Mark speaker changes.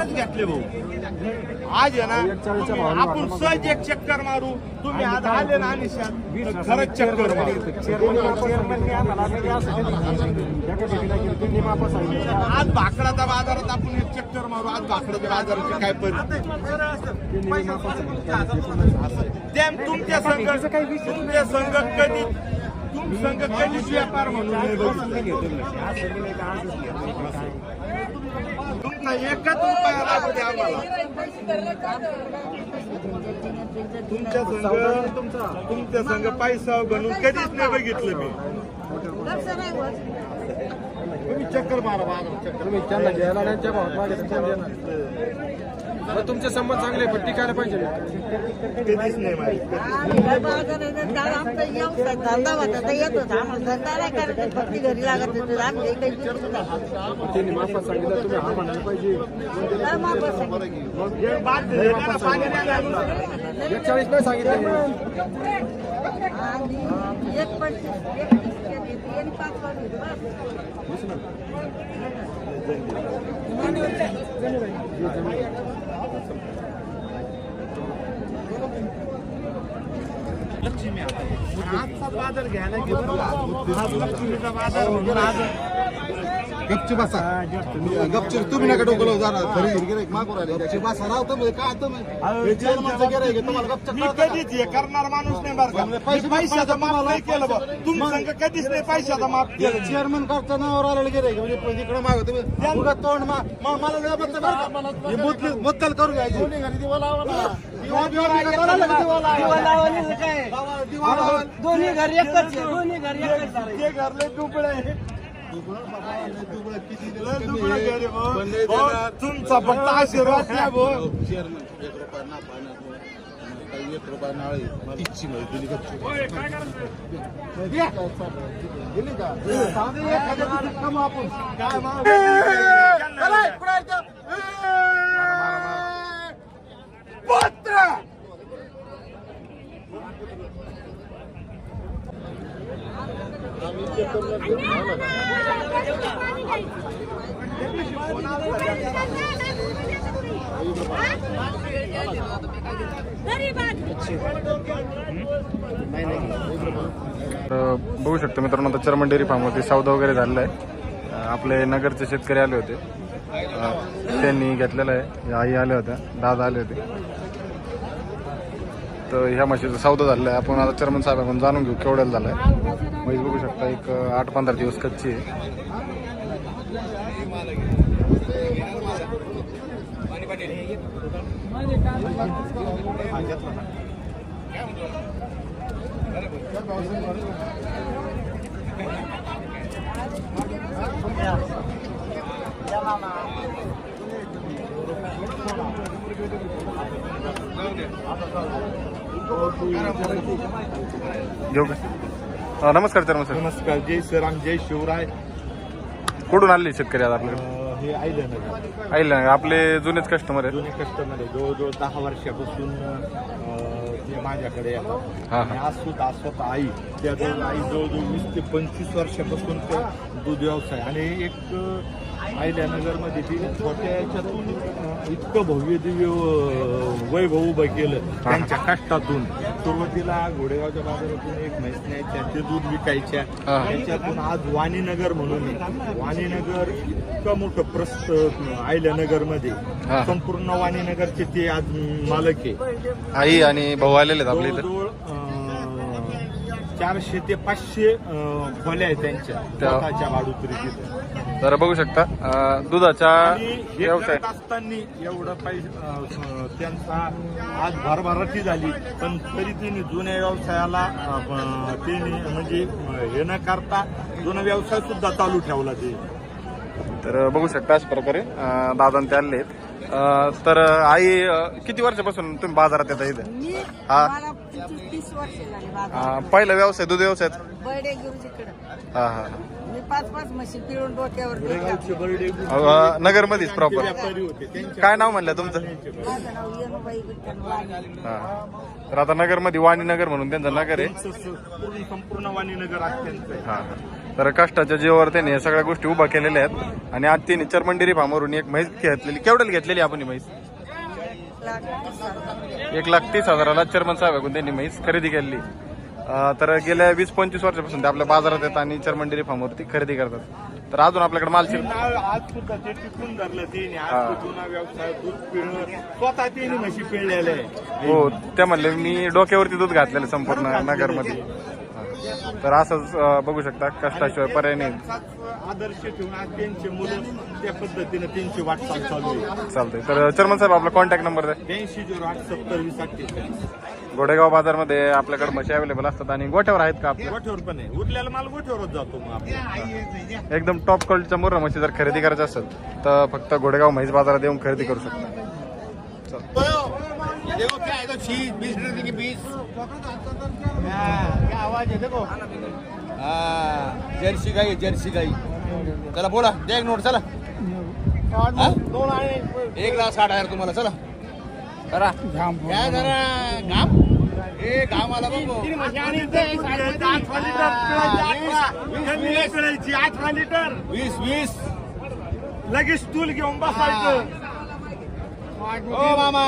Speaker 1: चक्करच घेतले भाऊ. आज आहे ना आपण सहज एक चक्कर मारू. तुम्ही आज आले ना निशात खरंच चक्कर मारू. आज भाकडाच्या बाजारात आपण एक चक्कर मारू. आज भाकडाच्या बाजाराची काय परिस्थिती? तुमच्या संघ तुमच्या संघ कधी तुम संघ कधीच व्यापार म्हणून एकच रुपया लागू द्या आम्हाला. तुमच्या संघ तुमच्या संघ पैसा बनून कधीच नाही बघितलं मी. तुम्ही चक्कर मारा बाजारात चक्कर
Speaker 2: मग तुमचे संबंध चांगले पण टिकायला पाहिजे
Speaker 1: कधीच नाही माहिती
Speaker 3: धंदा होता तर येत होता. आम्हाला धंदा नाही करायचा फक्त घरी लागत होतं. आम्ही काही विचारत नाही.
Speaker 2: त्यांनी माफा सांगितलं तुम्ही हा म्हणायला पाहिजे.
Speaker 1: नाही लागलं.
Speaker 2: एक चाळीस नाही सांगितलं.
Speaker 3: आणि एक पंचवीस एक तीस केली, आणि पाच वाजले. बस.
Speaker 1: लक्ष्मी आहे. आजचा बाजार घ्यायला गेलो. हा लक्ष्मीचा बाजार म्हणून आज
Speaker 4: गपची बसा. गपची तुम्ही नका डोकं जरा खरी गिराईक मागू राहिले. गपची बसा राव तुम्ही काय तुम्ही? गिराईक आहे, तुम्हाला गपचं
Speaker 1: मी
Speaker 4: कळतं का?
Speaker 1: कधीच हे करणार माणूस नाही बरं का. मी
Speaker 4: पैसे
Speaker 1: पैशाचा माफ नाही केलं बा तुम्ही संघ कधीच नाही पैशाचा माफ
Speaker 4: हे
Speaker 1: केलं.
Speaker 4: चेअरमन करता नावावर आलेलं गिराईक म्हणजे तिकडे माग तुम्ही तोंड मा- मा- मला नाही बघता बरं का? हे मुद्दल मुद्दल करून घ्यायची. दिवा? लावा, दिवा लावा.
Speaker 3: दोन्ही घर एकच आहे, दोन्ही घर एकच आहे.
Speaker 1: ते घरले दुबळे तुमचा फक्त आशीर्वाद द्या
Speaker 4: भो चेअरमन एक रुपया ना काही
Speaker 1: काय पत्र
Speaker 5: तर बघू शकतो मित्रांनो आता चर्मन डेअरी फार्मवरती सौदा वगैरे झालेला आहे. आपले नगरचे शेतकरी आले होते. त्यांनी घेतलेलं आहे. आई आल्या होत्या. दादा आले होते. तर ह्या म्हशीचा सौदा झालेला आहे. आपण आता चर्मन साहेबांकडून जाणून घेऊ केवढ्याला झाला आहे म्हैस बघू शकता एक आठ पंधरा दिवस कच्ची आहे. घेऊ का? नमस्कार चर्मन साहेब
Speaker 1: नमस्कार जय श्रीराम जय शिवराय.
Speaker 5: कुठून आले शेतकरी आज आपल्याकडे?
Speaker 1: अं, हे आयलं
Speaker 5: आईल आपले जुनेच कस्टमर आहेत.
Speaker 1: जुने कस्टमर आहे. जवळजवळ दहा वर्षापासून अं, ते माझ्याकडे येतात.
Speaker 5: हा, हा.
Speaker 1: आणि आज सुद्धा स्वतः आई त्या जवळ आई जवळजवळ वीस ते पंचवीस वर्षापासून ते दूध व्यवसाय आणि एक अं, अहिल्यानगरमध्ये ती छोट्या याच्यातून अं, इतकं भव्य दिव्य अं, वैभव उभं केलं त्यांच्या कष्टातून. सुरुवातीला घोडेगावच्या बाजारातून एक म्हैस न्यायच्या ते दूध विकायच्या. त्याच्यातून आज वाणीनगर म्हणून आहे. वाणीनगर इतकं मोठं प्रस्त अहिल्यानगरमध्ये
Speaker 5: हा.
Speaker 1: संपूर्ण वाणीनगरचे ते आज मालक आहे
Speaker 5: आई आणि भाऊ आलेले आहेत आपल्या इथं
Speaker 1: जवळजवळ अं, चारशे ते पाचशे खोल्या आहेत त्यांच्या
Speaker 5: त्या-
Speaker 1: स्वतःच्या भाडुतरी तिथं.
Speaker 5: तर बघू शकता. अं, दुधाच्या
Speaker 1: आणि हे
Speaker 5: व्यवसाय
Speaker 1: करत असताना एवढं पैसे अं, अं, त्यांचा आज भरभराटी झाली. पण तरी त्यांनी जुन्या व्यवसायाला अं, त्यांनी म्हणजे अं, हे न करता जुना व्यवसाय सुद्धा चालू ठेवला ते.
Speaker 5: तर बघू शकता अशा प्रकारे अं, दादा ते आहेत अं, तर आई अं, किती वर्षापासून तुम्ही बाजारात येता इथे?
Speaker 3: मी
Speaker 5: हा.
Speaker 3: मला पंचवीस तीस वर्ष झाली बाबा
Speaker 5: अं, पहिला व्यवसाय दूध व्यवसाय
Speaker 3: बर्डे गुरुजीकडे
Speaker 5: हा हा
Speaker 3: मी पाच पाच म्हशी पिळून डोक्यावर
Speaker 1: गोरेगावचे बर्डे
Speaker 5: अं, नगरमध्येच प्रॉपर
Speaker 1: व्यापारी होते. त्यांच्या
Speaker 5: काय नाव म्हणलं तुमचं?
Speaker 3: माझं नाव येनुबाई विठ्ठल वाणी.
Speaker 5: हा. तर आता नगरमध्ये वाणी नगर म्हणून त्यांचं नगर आहे.
Speaker 1: पूर्ण संपूर्ण वाणीनगर त्यांचं
Speaker 5: हा हा. तर कष्टाच्या जीवावर त्यांनी या सगळ्या गोष्टी उभा केलेल्या आहेत. आणि आज त्यांनी चरमंडेरी फार्मवरून एक म्हैस घेतलेली. केवढ्याला घेतलेली आपण ही म्हैस. एक लाख तीस हजाराला चर्मन साहेबांकडून त्यांनी म्हैस खरेदी केली अं, तर गेल्या वीस पंचवीस वर्षापासून ते आपल्या बाजारात येतात आणि चर्मन डेअरी फार्मवरती खरेदी करतात. तर अजून आपल्याकडे माल शिल्लक
Speaker 1: नाव आज सुद्धा ते टिकून धरलं तिने. आज तो जुना व्यवसाय दूध पिळणं स्वतः तिने म्हशी पिळलेले
Speaker 5: हो ते म्हणले मी डोक्यावरती दूध घातलेलं संपूर्ण नगरमध्ये. तर असंच बघू शकता कष्टाशिवाय पर्याय नाही.
Speaker 1: आदर्श ठेवून आज त्यांचे मुलं त्या पद्धतीने त्यांची वाटचाल चालू आहे.
Speaker 5: चालतंय. तर चर्मन साहेब आपला कॉन्टॅक्ट नंबर द्या.
Speaker 1: ब्याऐंशी झिरो आठ सत्तर वीस अठ्ठेचाळीस.
Speaker 5: गोडेगाव बाजारमध्ये आपल्याकडे म्हशी अवेलेबल असतात आणि गोठ्यावर आहेत का आपल्या?
Speaker 1: गोठ्यावर पण आहे. उरलेला माल गोठ्यावरच जातो मग आपण
Speaker 5: एकदम टॉप क्वालिटीच्या मुर्रा म्हशी जर खरेदी करायचं असेल तर फक्त गोडेगाव म्हैस बाजारात येऊन खरेदी करू शकता.
Speaker 6: देखो क्या है तो चीज बीस रुपए की बीस क्या आवाज है देखो। हाँ जर्सी गाई जर्सी गाई चला बोला एक नोट चला? एक लाख साठ हजार तुम्हाला चला। काय जरा घाम? ए घाम आला
Speaker 1: आठवा लिटर
Speaker 6: वीस वीस
Speaker 1: लगेच स्टूल घेऊन बसायचं.
Speaker 6: मामा